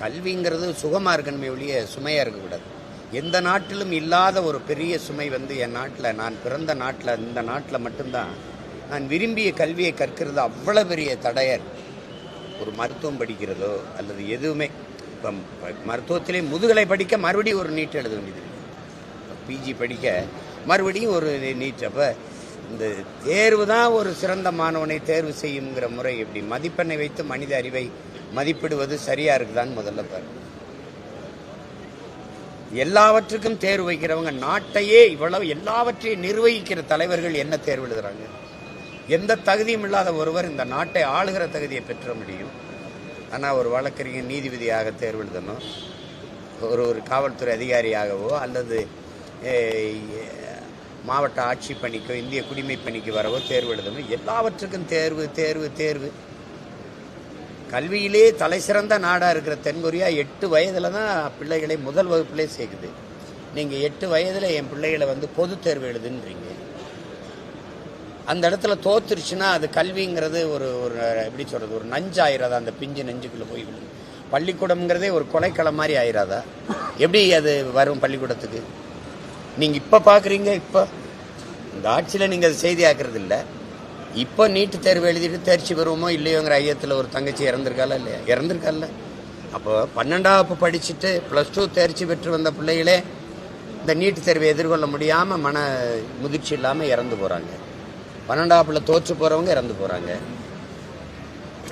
கல்விங்கிறது சுகமாக இருக்கணுமே ஒழிய சுமையாக இருக்கக்கூடாது. எந்த நாட்டிலும் இல்லாத ஒரு பெரிய சுமை வந்து என் நாட்டில் நான் பிறந்த நாட்டில் இந்த நாட்டில் மட்டும்தான். நான் விரும்பிய கல்வியை கற்கிறது அவ்வளோ பெரிய தடையர். ஒரு மருத்துவம் படிக்கிறதோ அல்லது எதுவுமே. இப்போ மருத்துவத்திலே முதுகலை படிக்க மறுபடியும் ஒரு நீட் எழுத வேண்டியது பிஜி படிக்க மறுபடியும் ஒரு நீட் அப்போ இந்த தேர்வு தான் ஒரு சிறந்த மாணவனை தேர்வு செய்யுங்கிற முறை எப்படி? மதிப்பெண்ணை வைத்து மனித அறிவை மதிப்பிடுவது சரியா இருக்குதான்னு முதல்ல பாரு. எல்லாவற்றுக்கும் தேர்வு வைக்கிறவங்க நாட்டையே இவ்வளவு எல்லாவற்றையும் நிர்வகிக்கிற தலைவர்கள் என்ன தேர்வு எழுதுறாங்க? எந்த தகுதியும் இல்லாத ஒருவர் இந்த நாட்டை ஆளுகிற தகுதியை பெற்ற முடியும். ஆனால் ஒரு வழக்கறிஞர் நீதிபதியாக தேர்வு எழுதணும். ஒரு ஒரு காவல்துறை அதிகாரியாகவோ அல்லது மாவட்ட ஆட்சி பணிக்கோ இந்திய குடிமை பணிக்கு வரவோ தேர்வு எழுதணும். எல்லாவற்றுக்கும் தேர்வு தேர்வு தேர்வு. கல்வியிலே தலை சிறந்த நாடாக இருக்கிற தென்கொரியா எட்டு வயதில் தான் பிள்ளைகளை முதல் வகுப்பிலே சேர்க்குது. நீங்கள் எட்டு வயதில் என் பிள்ளைகளை வந்து பொது தேர்வு எழுதுன்றீங்க. அந்த இடத்துல தோத்துருச்சுன்னா அது கல்விங்கிறது ஒரு ஒரு எப்படி சொல்கிறது ஒரு நஞ்சாயிராதா? அந்த பிஞ்சு நெஞ்சுக்குள்ளே போய் விழுது பள்ளிக்கூடம்ங்கிறதே ஒரு கொலைக்களம் மாதிரி ஆயிராதா? எப்படி அது வரும் பள்ளிக்கூடத்துக்கு? நீங்கள் இப்போ பார்க்குறீங்க இப்போ. இந்த ஆட்சியில் நீங்கள் அது செய்தியாக்குறது இல்லை இப்போ நீட்டு தேர்வு எழுதிட்டு தேர்ச்சி பெறுவோமோ இல்லையோங்கிற ஐயத்தில் ஒரு தங்கச்சி இறந்துருக்கால இல்லையா? இறந்துருக்கால அப்போ பன்னெண்டாவது படிச்சுட்டு ப்ளஸ் டூ தேர்ச்சி பெற்று வந்த பிள்ளைகளே இந்த நீட்டு தேர்வை எதிர்கொள்ள முடியாமல் மன முதிர்ச்சி இல்லாமல் இறந்து போகிறாங்க பன்னெண்டாப்புல தோற்று போகிறவங்க இறந்து போகிறாங்க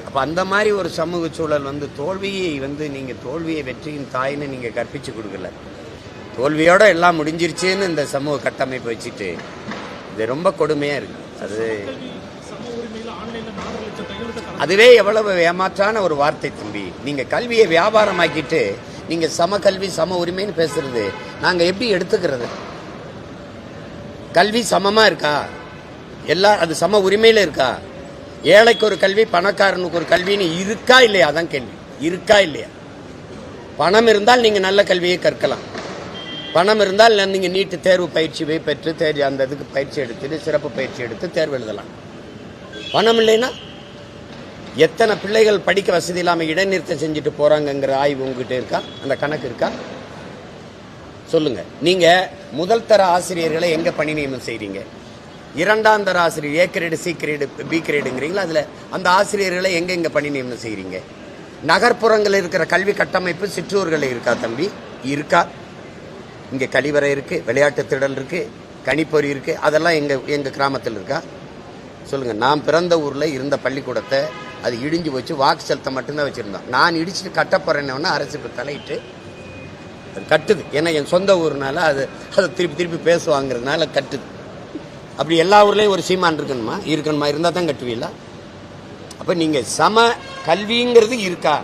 அப்போ அந்த மாதிரி ஒரு சமூக சூழல் வந்து தோல்வியை வந்து நீங்கள் தோல்வியை வெற்றியின் தாயின்னு நீங்கள் கற்பிச்சு கொடுக்கல. தோல்வியோடு எல்லாம் முடிஞ்சிருச்சுன்னு இந்த சமூக கட்டமைப்பு வச்சுட்டு இது ரொம்ப கொடுமையாக இருக்குது அது அதுவே எவ்வளவு ஏமாற்றான ஒரு வார்த்தை தம்பி. நீங்கள் கல்வியை வியாபாரமாக்கிட்டு நீங்கள் சம கல்வி சம உரிமைன்னு பேசுறது நாங்கள் எப்படி எடுத்துக்கிறது? கல்வி சமமாக இருக்கா? எல்லா அது சம உரிமையில் இருக்கா? ஏழைக்கு ஒரு கல்வி பணக்காரனுக்கு ஒரு கல்வின்னு இருக்கா இல்லையா? அதான் கேள்வி. இருக்கா இல்லையா? பணம் இருந்தால் நீங்கள் நல்ல கல்வியை கற்கலாம். பணம் இருந்தால் நீங்கள் நீட்டு தேர்வு பயிற்சி பெற்று தேர்வு அந்த இதுக்கு பயிற்சி எடுத்துட்டு சிறப்பு பயிற்சி எடுத்து தேர்வு எழுதலாம். பணம் இல்லைன்னா எத்தனை பிள்ளைகள் படிக்க வசதி இல்லாமல் இடைநிறுத்தம் செஞ்சுட்டு போகிறாங்கங்கிற ஆய்வு உங்ககிட்ட இருக்கா? அந்த கணக்கு இருக்கா? சொல்லுங்க. நீங்க முதல் தர ஆசிரியர்களை எங்க பணி நியமனம் செய்கிறீங்க இரண்டாம் தர ஆசிரியர் A grade C grade B கிரேடுங்கிறீங்களா அதில் அந்த ஆசிரியர்களை எங்க எங்க பணி நியமனம் செய்கிறீங்க நகர்ப்புறங்களில் இருக்கிற கல்வி கட்டமைப்பு சிற்றூர்களில் இருக்கா தம்பி? இருக்கா. இங்கே கழிவறை இருக்குது விளையாட்டு திடல் இருக்குது கணிப்பொறி இருக்குது அதெல்லாம் எங்கள் எங்கள் கிராமத்தில் இருக்கா? சொல்லுங்கள் நான் பிறந்த ஊரில் இருந்த பள்ளிக்கூடத்தை அது இடிஞ்சு வச்சு வாக்கு செலுத்த மட்டும்தான் வச்சிருந்தோம். நான் இடிச்சுட்டு கட்ட போறேன்னு அரசுக்கு தலையிட்டு அது கட்டுது. ஏன்னா என் சொந்த ஊர்னால அது அதை திருப்பி திருப்பி பேசுவாங்கிறதுனால கட்டுது. அப்படி எல்லா ஊர்லேயும் ஒரு சீமான் இருக்கணுமா? இருக்கணுமா? இருந்தால் தான் கட்டுவீங்களா? அப்போ நீங்கள் சம கல்விங்கிறது இருக்கா?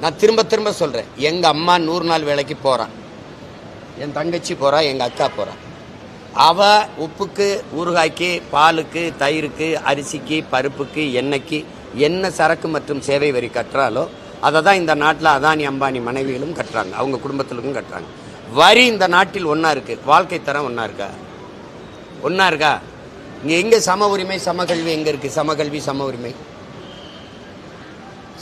நான் திரும்ப திரும்ப சொல்கிறேன் எங்கள் அம்மா நூறு நாள் வேலைக்கு போகிறான் என் தங்கச்சி போகிறா எங்கள் அக்கா போகிறா அவ உப்புக்கு ஊறுகாய்க்கு பாலுக்கு தயிருக்கு அரிசிக்கு பருப்புக்கு எண்ணெய்க்கு என்ன சரக்கு மற்றும் சேவை வரி கட்டுறாலோ அதை தான் இந்த நாட்டில் அதானி அம்பானி மனைவிகளும் கட்டுறாங்க அவங்க குடும்பத்திலும் கட்டுறாங்க வரி இந்த நாட்டில் ஒன்றா இருக்குது வாழ்க்கை தரம் ஒன்றா இருக்கா? ஒன்றா இருக்கா? இங்கே எங்கே சம உரிமை சமகல்வி எங்கே இருக்குது சமகல்வி சம உரிமை.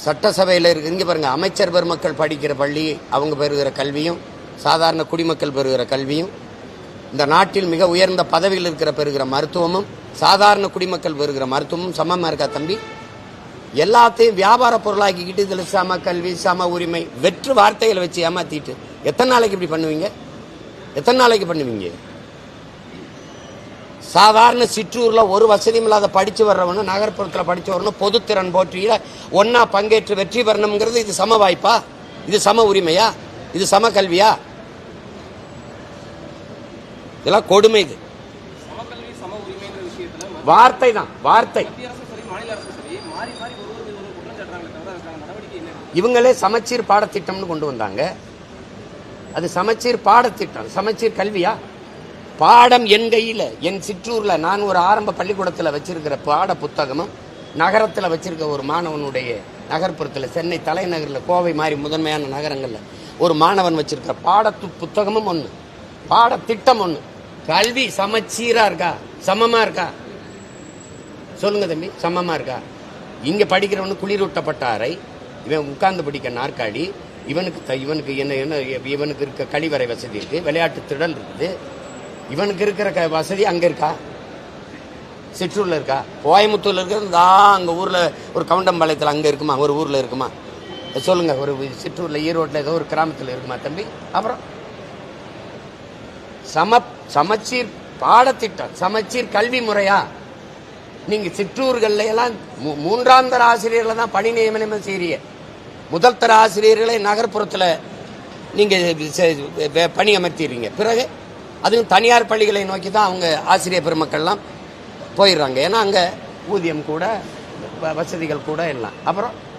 சட்டசபையில் இருக்குது இங்கே பாருங்கள் அமைச்சர் பெருமக்கள் படிக்கிற பள்ளி அவங்க பெறுகிற கல்வியும் சாதாரண குடிமக்கள் பெறுகிற கல்வியும் இந்த நாட்டில் மிக உயர்ந்த பதவியில் இருக்கிற பெறுகிற மருத்துவமும் சாதாரண குடிமக்கள் பெறுகிற மருத்துவமும் சமமாக இருக்கா தம்பி? எல்லாத்தையும் வியாபார பொருளாக்கிக்கிட்டு இதில் சம கல்வி சம உரிமை வெற்று வார்த்தைகளை வச்சு ஏமாத்திட்டு எத்தனை நாளைக்கு இப்படி பண்ணுவீங்க? எத்தனை நாளைக்கு பண்ணுவீங்க? சாதாரண சிற்றூரில் ஒரு வசதியும் இல்லாத படித்து வர்றவனும் நகர்ப்புறத்தில் படித்து வரணும் பொதுத்திறன் போற்றியில் ஒன்றா பங்கேற்று வெற்றி பெறணுங்கிறது இது சம வாய்ப்பா? இது சம உரிமையா? இது சம கல்வியா? இதெல்லாம் கொடுமை இது. வார்த்தை தான் வார்த்தை. இவங்களே சமச்சீர் பாடத்திட்டம்னு கொண்டு வந்தாங்க. அது சமச்சீர் பாடத்திட்டம். சமச்சீர் கல்வியா? பாடம் என் கையில் என் சிற்றூர்ல நான் ஒரு ஆரம்ப பள்ளிக்கூடத்தில் வச்சிருக்கிற பாட புத்தகமும் நகரத்தில் வச்சிருக்க ஒரு மாணவனுடைய நகர்ப்புறத்தில் சென்னை தலைநகரில் கோவை மாதிரி முதன்மையான நகரங்களில் ஒரு மாணவன் வச்சிருக்கிற பாட புத்தகமும் ஒன்று பாடத்திட்டம் ஒன்று கல்வி சமச்சீரா இருக்கா? சமமா இருக்கா? சொல்லுங்க தம்பி சமமா இருக்கா? இங்க படிக்கிறவனு குளிரூட்டப்பட்ட அறை இவன் உட்கார்ந்து படிக்க நாற்காலி இவனுக்கு இவனுக்கு என்ன என்ன இவனுக்கு இருக்க கழிவறை வசதி இருக்கு விளையாட்டு திடல் இருக்குது. இவனுக்கு இருக்கிற க- வசதி அங்க இருக்கா? சிற்றூர்ல இருக்கா? கோயம்புத்தூர்ல இருக்கிறது தான் அங்க ஊர்ல ஒரு கவுண்டம்பாளையத்தில் அங்க இருக்குமா? ஒரு ஊர்ல இருக்குமா? சொல்லுங்க ஒரு சிற்றூர்ல ஈரோட்ல ஏதோ ஒரு கிராமத்துல இருக்குமா தம்பி? அப்புறம்? சம சமச்சீர் பாடத்திட்டம் சமச்சீர் கல்வி முறையா? நீங்க சிற்றூர்கள்ல எல்லாம் மூன்றாம் தர ஆசிரியர்களை தான் பணி நியமனம் செய்றீங்க. முதல் தர ஆசிரியர்களை நகர்ப்புறத்தில் நீங்க பணி அமர்த்திடுறீங்க. பிறகு அதுவும் தனியார் பள்ளிகளை நோக்கி தான் அவங்க ஆசிரியர் பெருமக்கள்லாம் போயிடுறாங்க. ஏன்னா அங்கே ஊதியம் கூட வ- வசதிகள் கூட எல்லாம். அப்புறம்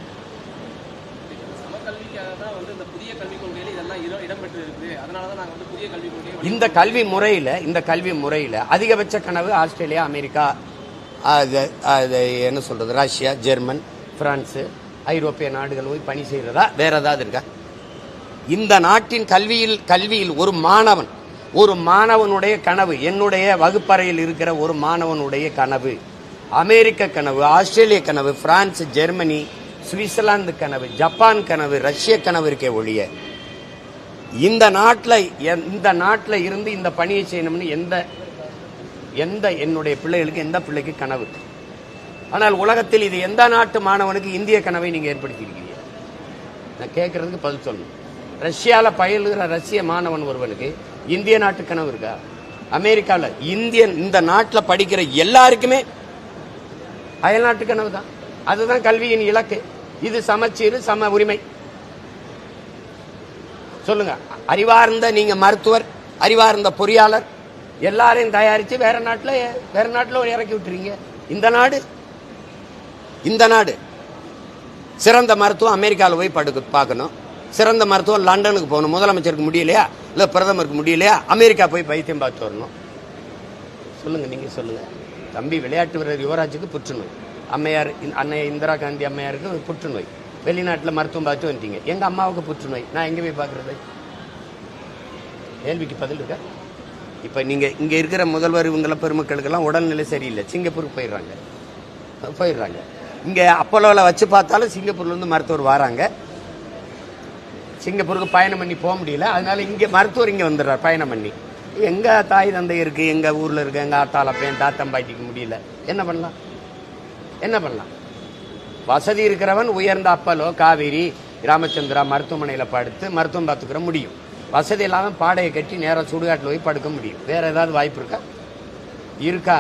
இந்த கல்வி முறையில் இந்த கல்வி முறையில் அதிகபட்ச கனவு ஆஸ்திரேலியா அமெரிக்கா அது அது என்ன சொல்றது ரஷ்யா ஜெர்மன் ஃப்ரான்ஸு ஐரோப்பிய நாடுகள் போய் பணி செய்கிறதா வேற ஏதாவது இருக்கா? இந்த நாட்டின் கல்வியில் கல்வியில் ஒரு மாணவன் ஒரு மாணவனுடைய கனவு என்னுடைய வகுப்பறையில் இருக்கிற ஒரு மாணவனுடைய கனவு அமெரிக்க கனவு ஆஸ்திரேலிய கனவு பிரான்ஸ் ஜெர்மனி சுவிட்சர்லாந்து கனவு ஜப்பான் கனவு ரஷ்ய கனவு இருக்கே ஒழிய இந்த நாட்டில் இந்த நாட்டில் இருந்து இந்த பணியை செய்யணும்னு எந்த எந்த என்னுடைய பிள்ளைகளுக்கு எந்த பிள்ளைக்கு கனவு? ஆனால் உலகத்தில் இது எந்த நாட்டு மாணவனுக்கு இந்திய கனவை நீங்கள் ஏற்படுத்தியிருக்கிறீங்க நான் கேட்குறதுக்கு பதில் சொல்லணும். ரஷ்யாவில் பயிலுகிற ரஷ்ய மாணவன் ஒருவனுக்கு இந்திய நாட்டு கனவு இருக்கா? அமெரிக்காவில் இந்தியன் இந்த நாட்டில் படிக்கிற எல்லாருக்குமே அயல்நாட்டு கனவு தான் அதுதான் கல்வியின் இலக்கு. இது சமச்சீர் சம உரிமை. சொல்லுங்க. அறிவார்ந்த நீங்க மருத்துவர் அறிவார்ந்த பொறியாளர் எல்லாரையும் தயாரிச்சு வேற நாட்டில் வேற நாட்டில் இறக்கி விட்டுறீங்க. இந்த நாடு இந்த நாடு. சிறந்த மருத்துவம் அமெரிக்காவில் போய் படுக்க பார்க்கணும். சிறந்த மருத்துவம் லண்டனுக்கு போகணும். முதலமைச்சருக்கு முடியலையா? இல்லை பிரதமருக்கு முடியலையா? அமெரிக்கா போய் பைத்தியம் பார்த்து வரணும். சொல்லுங்க நீங்க சொல்லுங்க. தம்பி விளையாட்டு வீரர் யுவராஜுக்கு புற்றுநோய். அம்மையார் அன்னை இந்திரா காந்தி அம்மையாருக்கு புற்றுநோய். வெளிநாட்டில் மருத்துவம் பார்த்து வந்துட்டீங்க. எங்கள் அம்மாவுக்கு புற்றுநோய். நான் எங்கே போய் பார்க்குறது? கேள்விக்கு பதில் இருக்கா? இப்போ நீங்கள் இங்கே இருக்கிற முதல்வர் இவங்கள பெருமக்களுக்கெல்லாம் உடல்நிலை சரியில்லை. சிங்கப்பூருக்கு போயிடுறாங்க. போயிடுறாங்க. இங்கே அப்போலோவில் வச்சு பார்த்தாலும் சிங்கப்பூர்லேருந்து மருத்துவர் வராங்க. சிங்கப்பூருக்கு பயணம் பண்ணி போக முடியல. அதனால் இங்கே மருத்துவர் இங்கே வந்துடுறார் பயணம் பண்ணி. எங்கள் தாய் தந்தை இருக்குது எங்கள் ஊரில் இருக்குது எங்கள் ஆத்தால தாத்தம் பாட்டிக்கு முடியல. என்ன பண்ணலாம்? என்ன பண்ணலாம்? வசதி இருக்கிறவன் உயர்ந்த அப்பலோ காவேரி ராமச்சந்திரா மருத்துவமனையில் படுத்து மருத்துவம் பார்த்துக்கிற முடியும். வசதி இல்லாமல் பாடையை கட்டி நேராக சுடுகாட்டில் போய் படுக்க முடியும். வேறு ஏதாவது வாய்ப்பு இருக்கா? இருக்கா?